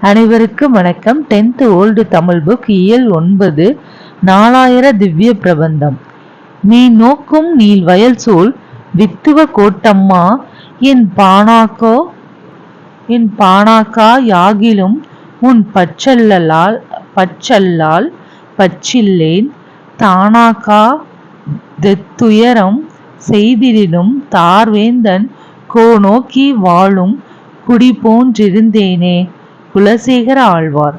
அனைவருக்கும் வணக்கம். Tenth old Tamil book இயல் ஒன்பது நாலாயிர திவ்ய பிரபந்தம். நீ நோக்கும் நீல் வயல் சூழ் வித்துவ கோட்டம்மா என் பானாக்கோ என் பானாக்கா யாகிலும் உன் பச்சல்லலால் பச்சல்லால் பச்சில்லேன் தானாக்கா தெத்துயரம் செய்திடினும் தார்வேந்தன் கோ நோக்கி வாழும் குடி போன்றிருந்தேனே குலசேகர ஆழ்வார்.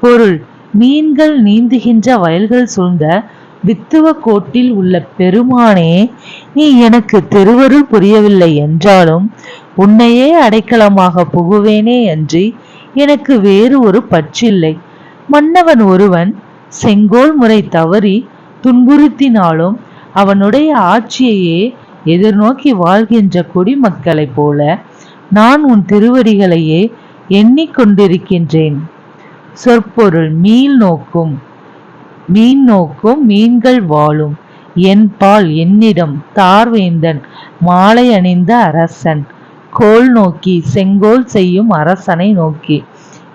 பொருள் மீன்கள் நீந்துகின்ற வயல்கள் சூழ்ந்த வித்துவ கோட்டில் உள்ள பெருமானே நீ எனக்கு திருவருள் புரியவில்லை என்றாலும் உன்னையே அடைக்கலமாக புகுவேனே அன்றி எனக்கு வேறு ஒரு பற்றில்லை. மன்னவன் ஒருவன் செங்கோல் முறை தவறி துன்புறுத்தினாலும் அவனுடைய ஆட்சியையே எதிர்நோக்கி வாழ்கின்ற குடிமக்களைப் போல நான் உன் திருவடிகளையே எண்ணிக்கொண்டிருக்கின்றேன். சொற்பொருள் மீள் நோக்கும். மீன் நோக்கும் மீன்கள் வாழும். என் பால் என்னிடம் தார்வேந்தன் மாலை அணிந்த அரசன். கோல் நோக்கி செங்கோல் செய்யும் அரசனை நோக்கி.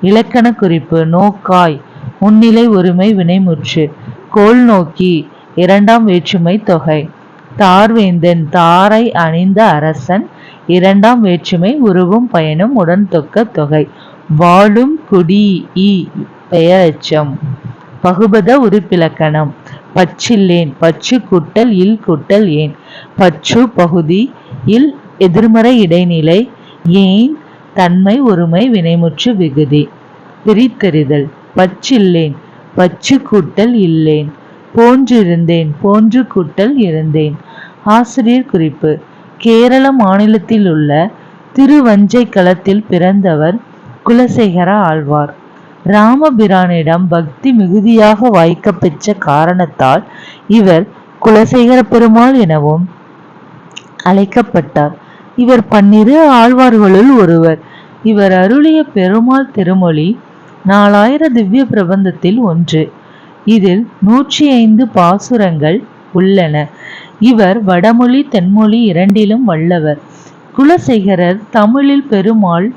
இலக்கண குறிப்பு நோக்காய். முன்னிலை ஒருமை வினைமுற்று. கோல் நோக்கி இரண்டாம் வேற்றுமை தொகை. தார்வேந்தன் தாரை அணிந்த அரசன் இரண்டாம் வேற்றுமை உருவும் பயனும் உடன் தொக்க தொகை. வாழும் குடி இ பெயரச்சம். பகுபத உறுப்பிலக்கணம் பச்சில்லேன் பச்சு குட்டல் இல் குட்டல் ஏன். பச்சு பகுதி இல் எதிர்மறை இடைநிலை ஏன். தன்மை ஒருமை வினைமுற்று விகுதி. பிரித்தறிதல். பச்சில்லேன் பச்சு கூட்டல் இல்லேன். போன்றிருந்தேன் போன்று கூட்டல் இருந்தேன். ஆசிரியர் குறிப்பு. கேரள மாநிலத்தில் உள்ள திருவஞ்சை களத்தில் பிறந்தவர் குலசேகர ஆழ்வார். ராமபிரானிடம் பக்தி மிகுதியாக வாய்க்க பெற்ற காரணத்தால் இவர் குலசேகர பெருமாள் எனவும் அழைக்கப்பட்டார். இவர் பன்னிரு ஆழ்வார்களுள் ஒருவர். இவர் அருளிய பெருமாள் திருமொழி நாலாயிர திவ்ய பிரபந்தத்தில் ஒன்று. இதில் நூற்றி ஐந்து பாசுரங்கள் உள்ளன. இவர் வடமொழி தென்மொழி இரண்டிலும் வல்லவர். குலசேகரர் தமிழில் பெருமாள்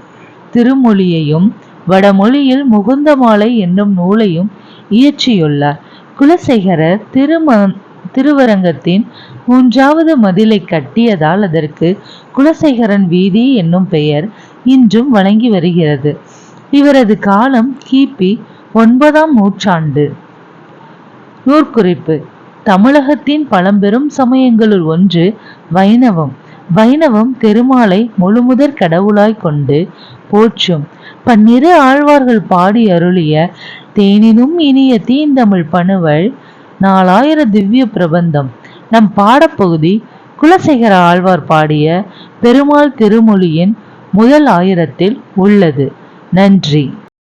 திருமொழியையும் வடமொழியில் முகுந்தமாலை என்னும் நூலையும் இயற்றியுள்ளார். குலசேகரர் திரும திருவரங்கத்தின் மூன்றாவது மதிலை கட்டியதால் அதற்கு குலசேகரன் வீதி என்னும் பெயர் இன்றும் வழங்கி வருகிறது. இவரது காலம் கிபி ஒன்பதாம் நூற்றாண்டு. நூற்குறிப்பு. தமிழகத்தின் பழம்பெரும் சமயங்களுள் ஒன்று வைணவம். வைணவம் திருமாலை முழுமுதற் கடவுளாய் கொண்டு போற்றும். பன்னிரு ஆழ்வார்கள் பாடி அருளிய தேனினும் இனிய தீந்தமிழ் பணுவல் நாலாயிர திவ்ய பிரபந்தம். நம் பாடப்பகுதி குலசேகர ஆழ்வார் பாடிய பெருமாள் திருமொழியின் முதல் ஆயிரத்தில் உள்ளது. நன்றி.